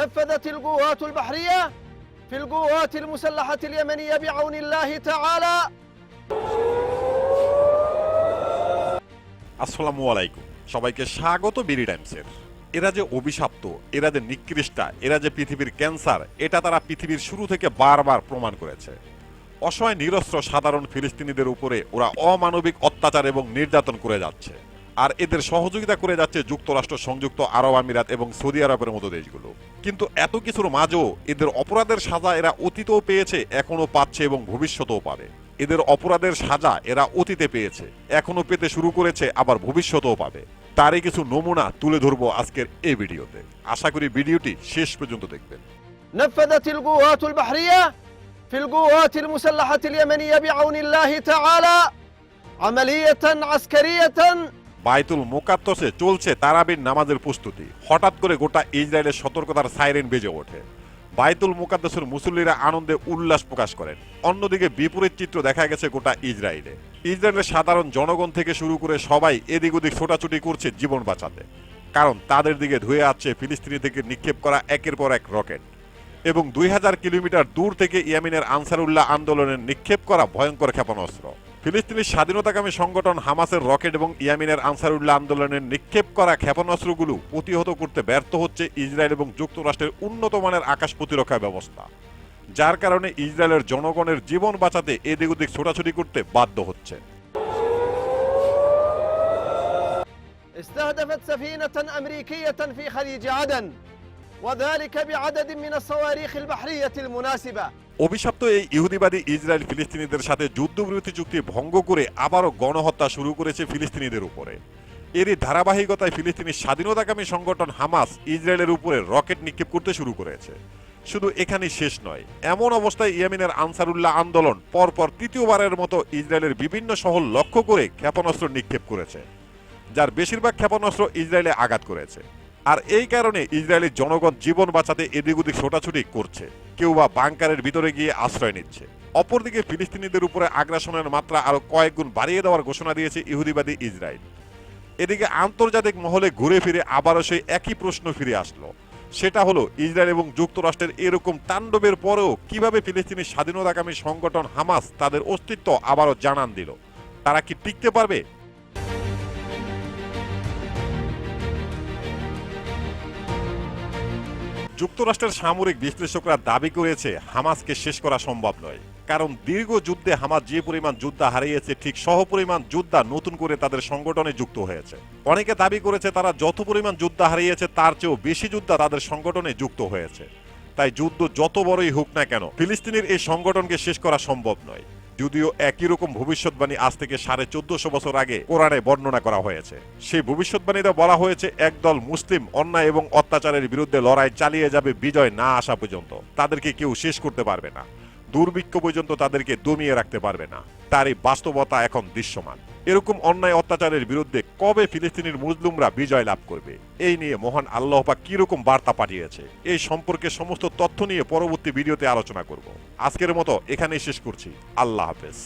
نفذت القوات البحرية في القوات المسلحة اليمنية بعون الله تعالى আসসালামু আলাইকুম সবাইকে স্বাগত বিডি টাইমসের এরা যে অভিশপ্ত এরা যে নিকৃষ্টা এরা যে পৃথিবীর ক্যান্সার এটা তারা পৃথিবীর শুরু থেকে বারবার প্রমাণ করেছে অসহায় নিরস্ত্র সাধারণ ফিলিস্তিনিদের উপরে ওরা অমানবিক অত্যাচার এবং নির্যাতন করে যাচ্ছে আর এদের সহযোগিতা করে যাচ্ছে যুক্তরাষ্ট্র সংযুক্ত আরব আমিরাত এবং সৌদি আরবের মতো দেশগুলো কিন্তু এত কিছুর মাঝেও এদের অপরাধের সাজা এরা অতীতেও পেয়েছে এখনো পাচ্ছে এবং ভবিষ্যতেও পাবে এদের অপরাধের সাজা এরা অতীতে পেয়েছে এখনো পেতে শুরু করেছে আবার ভবিষ্যতেও পাবে তারই কিছু নমুনা তুলে ধরবো আজকের এই ভিডিওতে আশা করি ভিডিওটি শেষ পর্যন্ত দেখবেন نفذت القوات البحرية في القوات المسلحة اليمنية بعون الله تعالى عملية عسكرية বাইতুল মোকাত্তসে চলছে তারাবির নামাজের প্রস্তুতি। হঠাৎ করে গোটা ইসরায়েলের সতর্কতার সাইরেন বেজে ওঠে। বাইতুল মুকাদ্দাসের মুসল্লিরা আনন্দে উল্লাস প্রকাশ করেন। অন্যদিকে বিপরীত চিত্র দেখা গেছে গোটা ইসরায়েলে। ইসরায়েলের সাধারণ জনগণ থেকে শুরু করে সবাই এদিক ওদিক ছোটাছুটি করছে জীবন বাঁচাতে। কারণ তাদের দিকে ধুয়ে আসছে ফিলিস্তিনি থেকে নিক্ষেপ করা একের পর এক রকেট। এবং দুই হাজার কিলোমিটার দূর থেকে ইয়েমেনের আনসারুল্লাহ আন্দোলনের নিক্ষেপ করা ভয়ঙ্কর ক্ষেপণাস্ত্র। ফিলিস্তিনের স্বাধীনতাকামী সংগঠন হামাসের রকেট এবং ইয়ামিনের আনসারুল্লাহ আন্দোলনের নিক্ষেপ করা ক্ষেপণাস্ত্রগুলো প্রতিহত করতে ব্যর্থ হচ্ছে ইসরায়েল এবং যুক্তরাষ্ট্রের উন্নত মানের আকাশ প্রতিরক্ষা ব্যবস্থা যার কারণে ইসরায়েলের জনগণের জীবন বাঁচাতে এদিক ওদিক ছোটাছুটি করতে বাধ্য হচ্ছে استهدفت سفينة أمريكية في خليج عدن وذلك بعدد من الصواريخ البحرية المناسبة অভিশপ্ত এই ইহুদিবাদী ইসরায়েল ফিলিস্তিনিদের সাথে যুদ্ধবিরতি চুক্তি ভঙ্গ করে আবারও গণহত্যা শুরু করেছে ফিলিস্তিনিদের উপরে। এরই ধারাবাহিকতায় ফিলিস্তিনি স্বাধীনতাকামী সংগঠন হামাস ইসরায়েলের উপরে রকেট নিক্ষেপ করতে শুরু করেছে। শুধু এখানেই শেষ নয়, এমন অবস্থায় ইয়েমেনের আনসারুল্লাহ আন্দোলন পরপর তৃতীয়বারের মতো ইসরায়েলের বিভিন্ন শহর লক্ষ্য করে ক্ষেপণাস্ত্র নিক্ষেপ করেছে, যার বেশিরভাগ ক্ষেপণাস্ত্র ইসরায়েলে আঘাত করেছে। আর এই কারণে ইসরায়েলের জনগণ জীবন বাঁচাতে এদিক ওদিক ছোটাছুটি করছে। কেউ বা বাংকারের ভিতরে গিয়ে আশ্রয় নিচ্ছে। অপরদিকে ফিলিস্তিনিদের উপরে আগ্রাসনের মাত্রা আরও কয়েক গুণ বাড়িয়ে দেওয়ার ঘোষণা দিয়েছে ইহুদিবাদী ইসরায়েল। এদিকে আন্তর্জাতিক মহলে ঘুরে ফিরে আবারও সেই একই প্রশ্ন ফিরে আসলো। সেটা হলো, ইসরায়েল এবং যুক্তরাষ্ট্রের এরকম তাণ্ডবের পরেও কীভাবে ফিলিস্তিনি স্বাধীনতাকামী সংগঠন হামাস তাদের অস্তিত্ব আবারও জানান দিল? তারা কি টিকতে পারবে? যুক্তরাষ্ট্রের সামরিক বিশ্লেষকরা দাবি করেছে হামাসকে শেষ করা সম্ভব নয়। কারণ দীর্ঘ যুদ্ধে হামাস যে পরিমাণ যোদ্ধা হারিয়েছে, ঠিক সহ পরিমাণ যোদ্ধা নতুন করে তাদের সংগঠনে যুক্ত হয়েছে। অনেকে দাবি করেছে তারা যত পরিমাণ যোদ্ধা হারিয়েছে, তার চেয়েও বেশি যোদ্ধা তাদের সংগঠনে যুক্ত হয়েছে। তাই যুদ্ধ যত বড়ই হোক না কেন, ফিলিস্তিনের এই সংগঠনকে শেষ করা সম্ভব নয়। যদিও একই রকম ভবিষ্যৎবাণী আজ থেকে সাড়ে চোদ্দশো বছর আগে কোরআনে বর্ণনা করা হয়েছে। সেই ভবিষ্যৎবাণীতে বলা হয়েছে, একদল মুসলিম অন্যায় এবং অত্যাচারের বিরুদ্ধে লড়াই চালিয়ে যাবে বিজয় না আসা পর্যন্ত। তাদেরকে কেউ শেষ করতে পারবে না। দুর্ভিক্ষ পর্যন্ত তাদেরকে দমিয়ে রাখতে পারবে না। তার এই বাস্তবতা এখন দৃশ্যমান। এরকম অন্যায় অত্যাচারের বিরুদ্ধে কবে ফিলিস্তিনের মুসলিমরা বিজয় লাভ করবে? এই নিয়ে মহান আল্লাহ বা কীরকম বার্তা পাঠিয়েছে? এই সম্পর্কে সমস্ত তথ্য নিয়ে পরবর্তী ভিডিওতে আলোচনা করব। আজকের মতো এখানেই শেষ করছি। আল্লাহ হাফেজ।